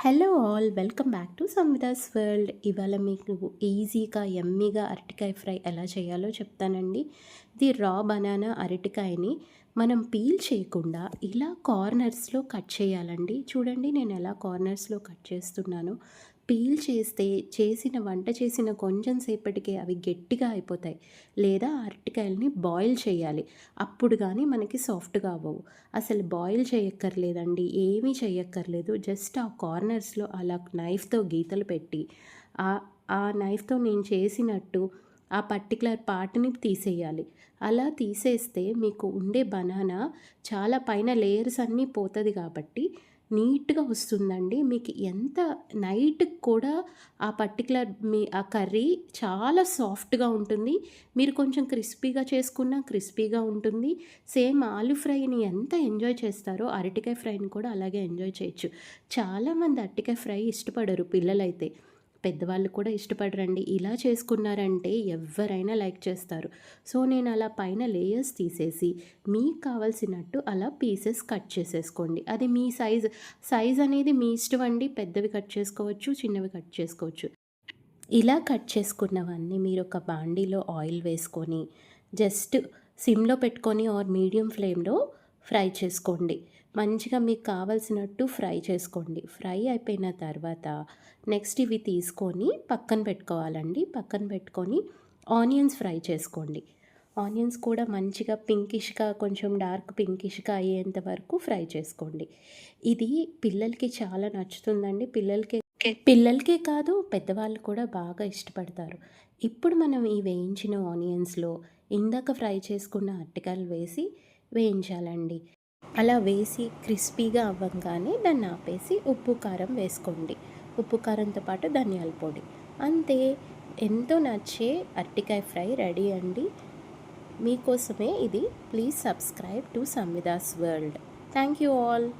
Hello all welcome back to Samvidas world ఇవాళ మీకు ఈజీగా ఎమ్మీగా అరటికాయ ఫ్రై ఎలా చేయాలో చెప్తానండి. ది రా బనానా అరటికాయని మనం పీల్ చేయకుండా ఇలా కార్నర్స్లో కట్ చేయాలండి. చూడండి నేను ఎలా కార్నర్స్లో కట్ చేస్తున్నాను. పీల్ చేస్తే చేసిన వంట చేసిన కొంచెం సేపటికే అవి గట్టిగా అయిపోతాయి. లేదా అరటికాయలని బాయిల్ చేయాలి. అప్పుడు కానీ మనకి సాఫ్ట్గా అవ్వవు. అసలు బాయిల్ చేయక్కర్లేదండి. ఏమీ చేయక్కర్లేదు. జస్ట్ ఆ కార్నర్స్లో అలా నైఫ్తో గీతలు పెట్టి ఆ ఆ నైఫ్తో నేను చేసినట్టు ఆ పర్టికులర్ పార్ట్ని తీసేయాలి. అలా తీసేస్తే మీకు ఉండే బనానా చాలా పైన లేయర్స్ అన్నీ పోతుంది కాబట్టి నీట్గా వస్తుందండి. మీకు ఎంత నైట్ కూడా ఆ పర్టికులర్ మీ ఆ కర్రీ చాలా సాఫ్ట్గా ఉంటుంది. మీరు కొంచెం క్రిస్పీగా చేసుకున్నా క్రిస్పీగా ఉంటుంది. సేమ్ ఆలు ఫ్రైని ఎంత ఎంజాయ్ చేస్తారో అరటికాయ ఫ్రైని కూడా అలాగే ఎంజాయ్ చేయొచ్చు. చాలామంది అరటికాయ ఫ్రై ఇష్టపడరు పిల్లలైతే. పెద్దవాళ్ళు కూడా ఇష్టపడరండి. ఇలా చేసుకున్నారంటే ఎవరైనా లైక్ చేస్తారు. సో నేను అలా పైన లేయర్స్ తీసేసి మీకు కావాల్సినట్టు అలా పీసెస్ కట్ చేసేసుకోండి. అది మీ సైజ్ సైజ్ అనేది మీ ఇష్టం అండి. పెద్దవి కట్ చేసుకోవచ్చు చిన్నవి కట్ చేసుకోవచ్చు. ఇలా కట్ చేసుకున్నవన్నీ మీరు ఒక బాండీలో ఆయిల్ వేసుకొని జస్ట్ సిమ్లో పెట్టుకొని ఆర్ మీడియం ఫ్లేమ్లో ఫ్రై చేసుకోండి. మంచిగా మీకు కావలసినట్టు ఫ్రై చేసుకోండి. ఫ్రై అయిపోయిన తర్వాత నెక్స్ట్ ఇవి తీసుకొని పక్కన పెట్టుకోవాలండి. పక్కన పెట్టుకొని ఆనియన్స్ ఫ్రై చేసుకోండి. ఆనియన్స్ కూడా మంచిగా పింకిష్గా కొంచెం డార్క్ పింకిష్గా అయ్యేంత వరకు ఫ్రై చేసుకోండి. ఇది పిల్లలకి చాలా నచ్చుతుందండి. పిల్లలకి పిల్లలకే కాదు పెద్దవాళ్ళు కూడా బాగా ఇష్టపడతారు. ఇప్పుడు మనం ఈ వేయించిన ఆనియన్స్లో ఇందాక ఫ్రై చేసుకున్న అరటికాయలు వేసి వేయించాలండి. అలా వేసి క్రిస్పీగా అవ్వగానే దాన్ని ఆపేసి ఉప్పు కారం వేసుకోండి. ఉప్పు కారంతో పాటు ధనియాల పొడి. అంతే ఎంతో నచ్చే అరటికాయ ఫ్రై రెడీ అండి. మీకోసమే ఇది. Please subscribe to Samvidas world. Thank you all.